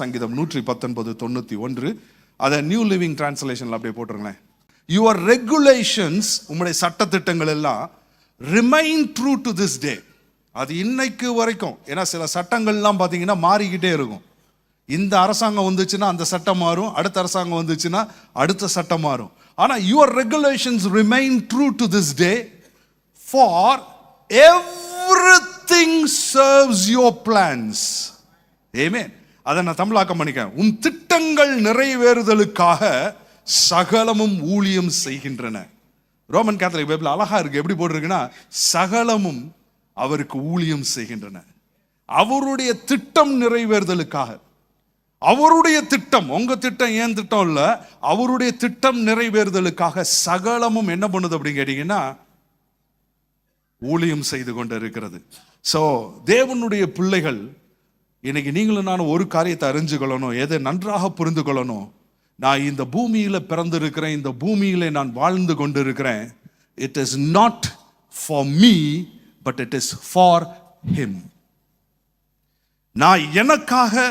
சங்கீதம் நூற்றி பத்தொன்பது தொண்ணூற்றி ஒன்று. அதை நியூ லிவிங் டிரான்ஸ்லேஷனில் அப்படியே போட்டுருங்களேன். யுவர் ரெகுலேஷன்ஸ் உங்களுடைய சட்டத்திட்டங்கள் எல்லாம் remain true to this day அது இன்னைக்கு வரைக்கும். ஏன்னா சில சட்டங்கள்லாம் பார்த்தீங்கன்னா மாறிக்கிட்டே இருக்கும். இந்த அரசாங்கம் வந்துச்சுன்னா அந்த சட்டம் மாறும். அடுத்த அரசாங்கம் வந்துச்சுன்னா அடுத்த சட்டம் மாறும். ஆனால் your regulations remain true to this day for everything serves your plans amen அதை நான் தமிழாக்கம் பண்ணிக்கேன் உன் திட்டங்கள் நிறைவேறுதலுக்காக சகலமும் ஊழியம் செய்கின்றன. ரோமன் கேத்தலிக் பைபிள் அழகா இருக்கு. எப்படி போட்டிருக்குன்னா சகலமும் அவருக்கு ஊழியம் செய்கின்றன. அவருடைய திட்டம் நிறைவேறுதலுக்காக. அவருடைய திட்டம் உங்க திட்டம் ஏன் திட்டம் இல்லை அவருடைய திட்டம் நிறைவேறுதலுக்காக சகலமும் என்ன பண்ணுது அப்படின்னு கேட்டீங்கன்னா ஊழியம் செய்து கொண்டு இருக்கிறது ஸோ தேவனுடைய பிள்ளைகள் இன்னைக்கு நீங்களும் நானும் ஒரு காரியத்தை அறிஞ்சுக்கொள்ளணும் எதை நன்றாக புரிந்து கொள்ளணும் நான் இந்த பூமியில் பிறந்திருக்கிறேன். இந்த பூமியில நான் வாழ்ந்து கொண்டிருக்கிறேன். It is not for me but it is for him நான் எனக்காக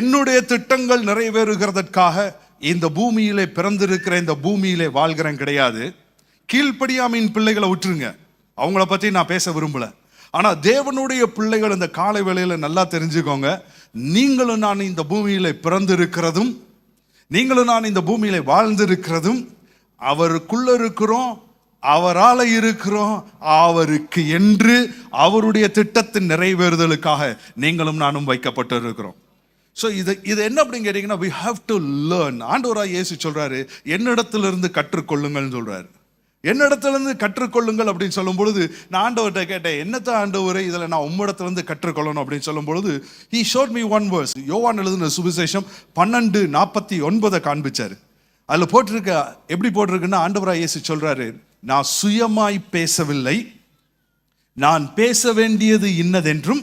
என்னுடைய திட்டங்கள் நிறைவேறுகிறதற்காக இந்த பூமியிலே பிறந்திருக்கிற இந்த பூமியிலே வாழ்கிறேன் கிடையாது. கீழ்ப்படியாமையின் பிள்ளைகளை விட்டுருங்க அவங்கள பற்றி நான் பேச விரும்பலை. ஆனால் தேவனுடைய பிள்ளைகள் இந்த காலை வேளையில் நல்லா தெரிஞ்சுக்கோங்க. நீங்களும் நான் இந்த பூமியில் பிறந்திருக்கிறதும் நீங்களும் நான் இந்த பூமியில் வாழ்ந்திருக்கிறதும் அவருக்குள்ளே இருக்கிறோம் அவரால் இருக்கிறோம் அவருக்கு என்று அவருடைய திட்டத்தின் நிறைவேறுதலுக்காக நீங்களும் நானும் வைக்கப்பட்டு இருக்கிறோம் ஸோ இது இது என்ன அப்படின்னு கேட்டிங்கன்னா வி ஹாவ் டு லேர்ன் ஆண்டவராக இயேசு சொல்கிறாரு என்னிடத்திலிருந்து கற்றுக்கொள்ளுங்கள்னு சொல்கிறாரு என்னிடத்திலிருந்து கற்றுக்கொள்ளுங்கள் அப்படின்னு சொல்லும் பொழுது நான் ஆண்டவர்கிட்ட கேட்டேன் என்னத்த ஆண்டவரே இதில் நான் உம்மிடத்திலிருந்து கற்றுக்கொள்ளணும்? அப்படின்னு சொல்லும் பொழுது he showed me one verse யோவான் எழுதின சுவிசேஷம் பன்னெண்டு நாற்பத்தி ஒன்பதை காண்பிச்சார். அதில் போட்டிருக்க எப்படி போட்டிருக்குன்னா ஆண்டவராக இயேசு சொல்கிறாரு நான் சுயமாய் பேசவில்லை நான் பேச வேண்டியது இன்னதென்றும்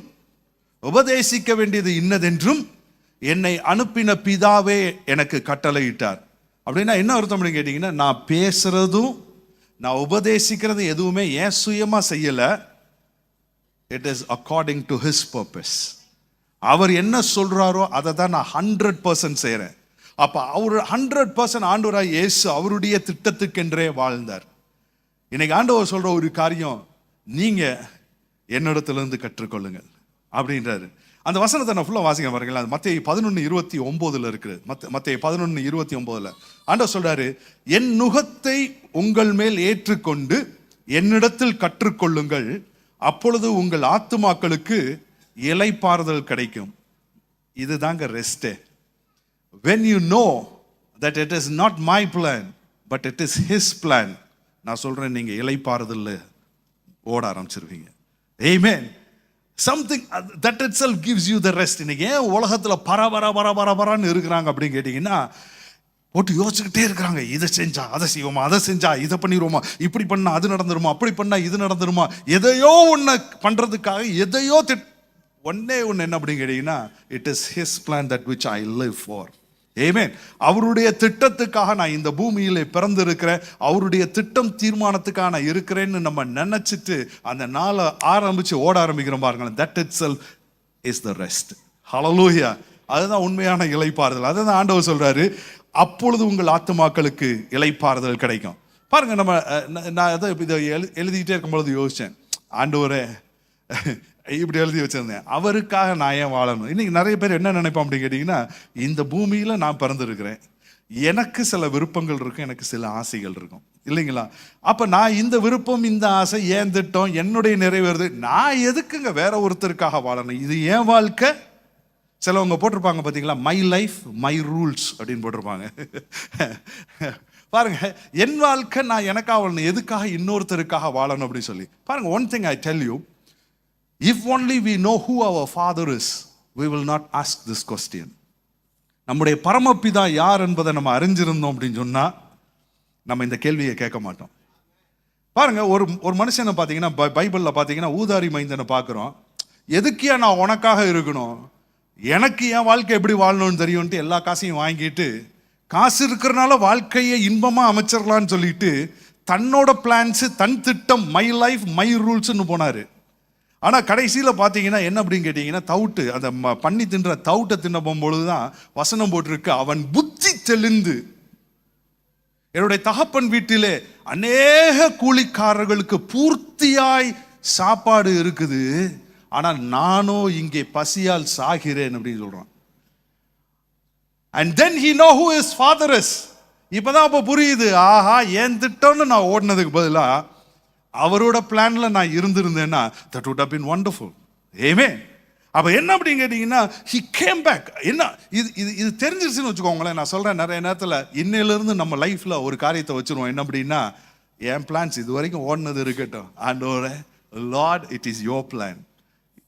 உபதேசிக்க வேண்டியது இன்னதென்றும் என்னை அனுப்பின பிதாவே எனக்கு கட்டளையிட்டார். அப்படின்னா என்ன அர்த்தம் அப்படின்னு கேட்டிங்கன்னா நான் பேசுகிறதும் நான் உபதேசிக்கிறது எதுவுமே ஏன் சுயமாக செய்யலை? It is according to his purpose அவர் என்ன சொல்கிறாரோ அதை தான் நான் ஹண்ட்ரட் பர்சன்ட் செய்கிறேன் அப்போ அவர் ஹண்ட்ரட் பர்சன்ட் ஆண்டவராக இயேசு அவருடைய திட்டத்துக்கென்றே வாழ்ந்தார். இன்னைக்கு ஆண்டவர் சொல்கிற ஒரு காரியம் நீங்கள் என்னிடத்துலேருந்து கற்றுக்கொள்ளுங்கள். அப்படின்றாரு. அந்த வசனத்தை நான் ஃபுல்லாக வாசிக்க பாருங்களேன். அது மத்திய பதினொன்று இருபத்தி ஒம்போதில் இருக்குது. மத்த மத்திய பதினொன்று இருபத்தி ஒம்போதில். ஆண்டவர் சொல்கிறாரு என் நுகத்தை உங்கள் மேல் ஏற்றுக்கொண்டு என்னிடத்தில் கற்றுக்கொள்ளுங்கள். அப்பொழுது உங்கள் ஆத்துமாக்களுக்கு இலைப்பாறுதல் கிடைக்கும். இதுதாங்க ரெஸ்டே when you know that it is not my plan but it is his plan நான் சொல்கிறேன் நீங்கள் இலைப்பாறுதலில் ஓட ஆரம்பிச்சிருவீங்க. Amen. Something that itself gives you the rest இன்னைக்கு ஏன் உலகத்தில் பர பர பர பர பரன்னு இருக்கிறாங்க அப்படின்னு கேட்டிங்கன்னா போட்டு யோசிச்சுக்கிட்டே இருக்கிறாங்க. இதை செஞ்சா அதை செய்வோமா? அதை செஞ்சா இதை பண்ணிடுவோமா? இப்படி பண்ணால் அது நடந்துருமா? அப்படி பண்ணால் இது நடந்துருமா? எதையோ ஒன்று பண்ணுறதுக்காக எதையோ திட் ஒன்னே ஒன்று என்ன அப்படின்னு கேட்டிங்கன்னா it is his plan that which I live for amen அவருடைய திட்டத்துக்காக நான் இந்த பூமியிலே பிறந்திருக்கிறேன். அவருடைய திட்டம் தீர்மானத்துக்காக நான் இருக்கிறேன்னு நம்ம நினச்சிட்டு அந்த நாளை ஆரம்பித்து ஓட ஆரம்பிக்கிறோம் பாருங்களேன். That itself is the rest hallelujah அதுதான் உண்மையான இலைப்பாறுதல் அதுதான் ஆண்டவர் சொல்கிறாரு அப்பொழுது உங்கள் ஆத்துமாக்களுக்கு இலைப்பாறுதல் கிடைக்கும். பாருங்கள் நம்ம நான் அதை இதை எழு எழுதிக்கிட்டே இருக்கும்பொழுது யோசித்தேன் ஆண்டவரே இப்படி எழுதி வச்சிருந்தேன். அவருக்காக நான் ஏன் வாழணும்? இன்னைக்கு நிறைய பேர் என்ன நினைப்போம் அப்படின்னு கேட்டிங்கன்னா இந்த பூமியில் நான் பிறந்திருக்கிறேன். எனக்கு சில விருப்பங்கள் இருக்கும் எனக்கு சில ஆசைகள் இருக்கும். இல்லைங்களா? அப்போ நான் இந்த விருப்பம் இந்த ஆசை ஏன் திட்டம் என்னுடைய நிறைவேறுது? நான் எதுக்குங்க வேற ஒருத்தருக்காக வாழணும்? இது ஏன் வாழ்க்கை. சிலவங்க போட்டிருப்பாங்க பார்த்தீங்களா மை லைஃப் மை ரூல்ஸ் அப்படின்னு போட்டிருப்பாங்க. பாருங்க என் வாழ்க்கை நான் எனக்காக வாழணும். எதுக்காக இன்னொருத்தருக்காக வாழணும் அப்படின்னு சொல்லி. பாருங்க one thing I tell you if only we know who our father is we will not ask this question நம்முடைய பரமப்பிதா யார் என்பதை நம்ம அறிஞ்சிருந்தோம் அப்படின்னு சொன்னால் நம்ம இந்த கேள்வியை கேட்க மாட்டோம். பாருங்க ஒரு ஒரு மனுஷனை பார்த்தீங்கன்னா பை- பார்த்தீங்கன்னா ஊதாரி மைந்தனை பார்க்குறோம். எதுக்கியா நான் உனக்காக இருக்கணும்? எனக்கு என் வாழ்க்கை எப்படி வாழணும்னு தெரியும்ட்டு எல்லா காசையும் வாங்கிட்டு காசு இருக்கிறனால வாழ்க்கையை இன்பமாக அமைச்சிடலான்னு சொல்லிட்டு தன்னோட பிளான்ஸு தன் திட்டம் மை லைஃப் மை ரூல்ஸ்ன்னு போனார். ஆனால் கடைசியில் பார்த்தீங்கன்னா என்ன அப்படின்னு கேட்டிங்கன்னா தவுட்டு அந்த ம- தின்ற தவுட்டை தின்ன போகும்பொழுது தான் வசனம் போட்டிருக்கு அவன் புத்தி தெளிந்து. என்னுடைய தகப்பன் வீட்டிலே அநேக கூலிக்காரர்களுக்கு பூர்த்தியாய் சாப்பாடு இருக்குது. ஆனால் நானோ இங்கே பசியால் சாகிறேன் அப்படின்னு சொல்கிறான் and then he know who is father is இப்பதான் அப்போ புரியுது ஆஹா ஏன் திட்டம்னு நான் ஓடினதுக்கு பதிலாக அவரோட பிளான்ல நான் இருந்திருந்தேன்னா தட் வுட் have ஒண்டர்ஃபுல் ஏமே அப்ப என்ன அப்படின்னு கேட்டீங்கன்னா ஹி கேம் பேக் என்ன இது இது இது தெரிஞ்சிருச்சுன்னு வச்சுக்கோங்களேன். நான் சொல்றேன் நிறைய நேரத்தில் இன்னையிலிருந்து நம்ம லைஃப்ல ஒரு காரியத்தை வச்சிருவோம். என்ன அப்படின்னா என் பிளான்ஸ் இது வரைக்கும் ஓடினது இருக்கட்டும். ஆண்டோர Lord it is your plan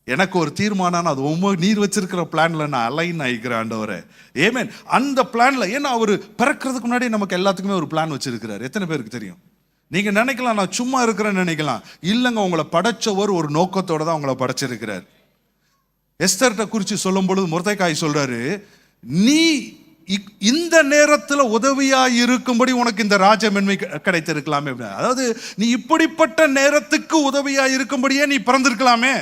எனக்கு ஒரு தீர்மானம் அது ஒவ்வொரு நீர் வச்சிருக்கிற பிளான்ல நான் அலைன் ஆகிக்கிறேன் ஆண்டவரே. ஏமேன் அந்த பிளான்ல ஏன்னா அவர் பிறக்கிறதுக்கு முன்னாடி நமக்கு எல்லாத்துக்குமே ஒரு பிளான் வச்சிருக்கிறார். எத்தனை பேருக்கு தெரியும்? நீங்க நினைக்கலாம் நான் சும்மா இருக்கிறேன்னு நினைக்கலாம் இல்லைங்க உங்களை படைச்சவர் ஒரு நோக்கத்தோட தான் உங்களை படைச்சிருக்கிறார் எஸ்தர்கிட்ட குறித்து சொல்லும் பொழுது முருத்தைக்காய் சொல்றாரு நீ இந்த நேரத்தில் உதவியாக இருக்கும்படி உனக்கு இந்த ராஜமென்மை கிடைத்திருக்கலாமே அப்படின்னு. அதாவது நீ இப்படிப்பட்ட நேரத்துக்கு உதவியாக இருக்கும்படியே நீ பிறந்திருக்கலாமே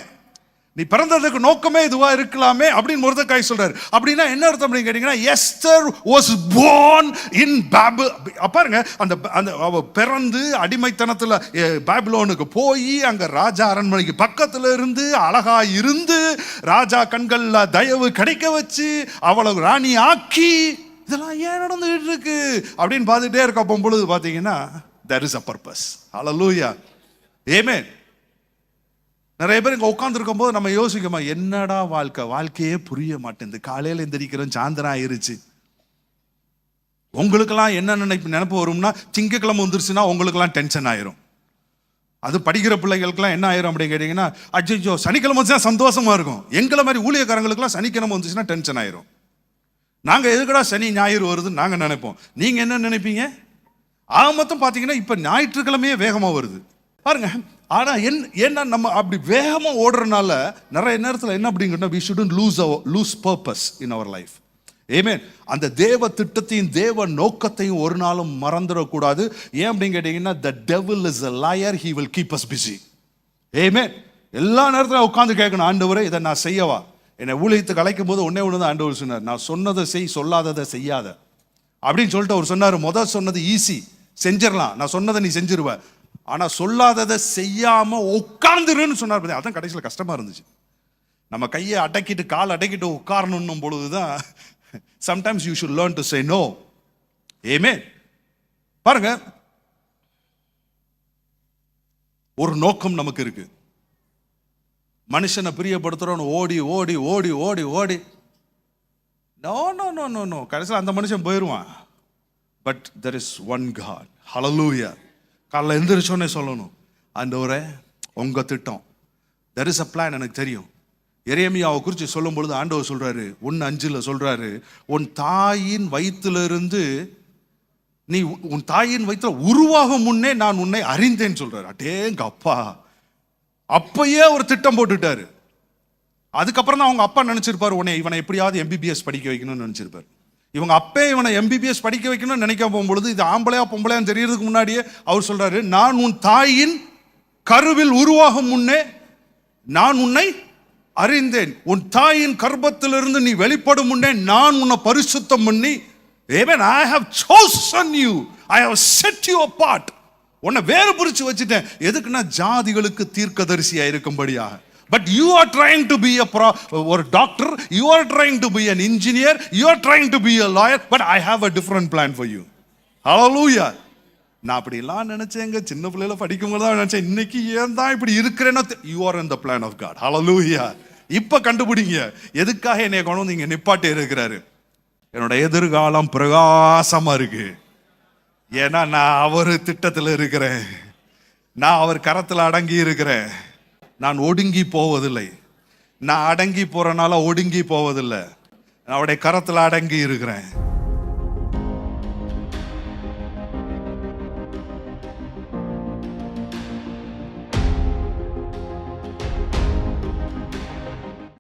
நீ பிறந்ததுக்கு நோக்கமே இதுவாக இருக்கலாமே அப்படின்னு முருதக்காய் சொல்கிறார் அப்படின்னா என்ன அர்த்தம் அப்படின்னு கேட்டிங்கன்னா எஸ்தர் வாஸ் போர்ன் இன் பேபு பாருங்க அந்த அந்த அவ பிறந்து அடிமைத்தனத்தில் பேபிலோனுக்கு போய் அங்கே ராஜா அரண்மனைக்கு பக்கத்தில் இருந்து அழகா இருந்து ராஜா கண்களில் தயவு கிடைக்க வச்சு அவளை ராணி ஆக்கி இதெல்லாம் ஏன் நடந்துகிட்டு இருக்கு? அப்படின்னு பார்த்துட்டே இருக்க பொழுது பார்த்தீங்கன்னா there is a purpose hallelujah amen நிறைய பேர் இங்கே உட்காந்துருக்கும் போது நம்ம யோசிக்கோமா என்னடா வாழ்க்கை? வாழ்க்கையே புரிய மாட்டேங்குது காலையில் எந்திரிக்கிறோம் சாயந்தரம் ஆயிருச்சு. உங்களுக்கெல்லாம் என்ன நினைப்பு நினப்பு வரும்னா திங்கக்கிழமை வந்துருச்சுன்னா உங்களுக்கெல்லாம் டென்ஷன் ஆயிரும். அது படிக்கிற பிள்ளைகளுக்கெல்லாம் என்ன ஆயிரும் அப்படின்னு கேட்டிங்கன்னா அஜய்யோ சனிக்கிழமை வந்துச்சுன்னா சந்தோஷமா இருக்கும். எங்களை மாதிரி ஊழியக்காரங்களுக்கெல்லாம் சனிக்கிழமை வந்துச்சுன்னா டென்ஷன் ஆயிரும். நாங்கள் எதுக்கடா சனி ஞாயிறு வருதுன்னு நாங்கள் நினைப்போம். நீங்கள் என்ன நினைப்பீங்க? ஆக மொத்தம் பார்த்தீங்கன்னா இப்போ ஞாயிற்றுக்கிழமையே வேகமாக வருது. பாருங்க ஆனால் என் ஏன்னா நம்ம அப்படி வேகமாக ஓடுறனால நிறைய நேரத்தில் என்ன அப்படிங்கன்னா we shouldn't lose lose purpose in our life amen அந்த தேவ திட்டத்தையும் தேவ நோக்கத்தையும் ஒரு நாளும் மறந்துடக்கூடாது. ஏன் அப்படின்னு கேட்டிங்கன்னா the devil is a liar he will keep us busy amen எல்லா நேரத்திலும் உட்காந்து கேட்கணும் ஆண்டவரே இதை நான் செய்யவா? என்னை ஊழியத்துக்கு அழைக்கும் போது ஒன்றே ஒன்று தான் ஆண்டவர் சொன்னார். நான் சொன்னதை செய் சொல்லாததை செய்யாத. அப்படின்னு சொல்லிட்டு அவர் சொன்னார் முதல் சொன்னது ஈஸி செஞ்சிடலாம். நான் சொன்னதை நீ செஞ்சிருவேன் ஆனால் சொல்லாததை செய்யாமல் உட்கார்ந்துருன்னு சொன்னார் பாத்தியா, அதான் கடைசியில் கஷ்டமாக இருந்துச்சு. நம்ம கையை அடக்கிட்டு கால் அடக்கிட்டு உட்காரணும் பொழுது தான் sometimes you should learn to say no amen பாருங்க. ஒரு நோக்கம் நமக்கு இருக்கு. மனுஷனை பிரியப்படுத்துறோன்னு ஓடி ஓடி ஓடி ஓடி ஓடி. No no no no no கடைசியில் அந்த மனுஷன் போயிடுவான் but there is one God hallelujah காலைல எந்திரிச்சோன்னே சொல்லணும். அந்த ஒரு உங்கள் திட்டம். தெர் இஸ் அ பிளான் எனக்கு தெரியும். எரேமியாவை குறித்து சொல்லும் பொழுது ஆண்டவர் சொல்கிறாரு ஒன்று அஞ்சில் சொல்கிறாரு உன் தாயின் வயிற்றிலிருந்து நீ உன் தாயின் வயிற்றில் உருவாகும் முன்னே நான் உன்னை அறிந்தேன் சொல்றாரு. அடேங்க அப்பா. அப்பயே ஒரு திட்டம் போட்டுட்டாரு. அதுக்கப்புறம் தான் அவங்க அப்பா நினச்சிருப்பார் உன்னை இவனை எப்படியாவது எம்பிபிஎஸ் படிக்க வைக்கணும்னு நினச்சிருப்பார். இவங்க அப்பே இவனை எம்பிபிஎஸ் படிக்க வைக்கணும்னு நினைக்க போகும்பொழுது இது ஆம்பளையா பொம்பளையான்னு தெரியறதுக்கு முன்னாடியே அவர் சொல்றாரு நான் உன் தாயின் கருவில் உருவாகும் முன்னே நான் உன்னை அறிந்தேன். உன் தாயின் கர்ப்பத்திலிருந்து நீ வெளிப்படும் முன்னே நான் உன்னை பரிசுத்தம் பண்ணி even I have chosen you I have set you part உன்னை வேறு பிரிச்சு வச்சுட்டேன். எதுக்குன்னா ஜாதிகளுக்கு தீர்க்கதரிசியாக இருக்கும்படியாக. But you are trying to be a ஒரு doctor you are trying to be an engineer you are trying to be a lawyer but I have a different plan for you ஹalleluya நான் அப்படிலாம் நினைச்சேங்க. சின்ன பிள்ளையில படிக்கும்போது தான் நினைச்சேன். இன்னைக்கு ஏன் தான் இப்படி இருக்கிறேன்னா you are an the plan of God hello ஹalleluya இப்போ கண்டுபிடிங்க. எதுக்காக என்னை கொண்டு வந்து இங்கே நிப்பாட்டி இருக்கிறாரு? என்னோட எதிர்காலம் பிரகாசமாக இருக்கு. ஏன்னா நான் அவர் திட்டத்தில் இருக்கிறேன். நான் அவர் கரத்தில் அடங்கி இருக்கிறேன். நான் ஒடுங்கி போவதில்லை. நான் அடங்கி போறனால ஒடுங்கி போவதில்லை. நான் அவருடைய கரத்தில் அடங்கி இருக்கிறேன்.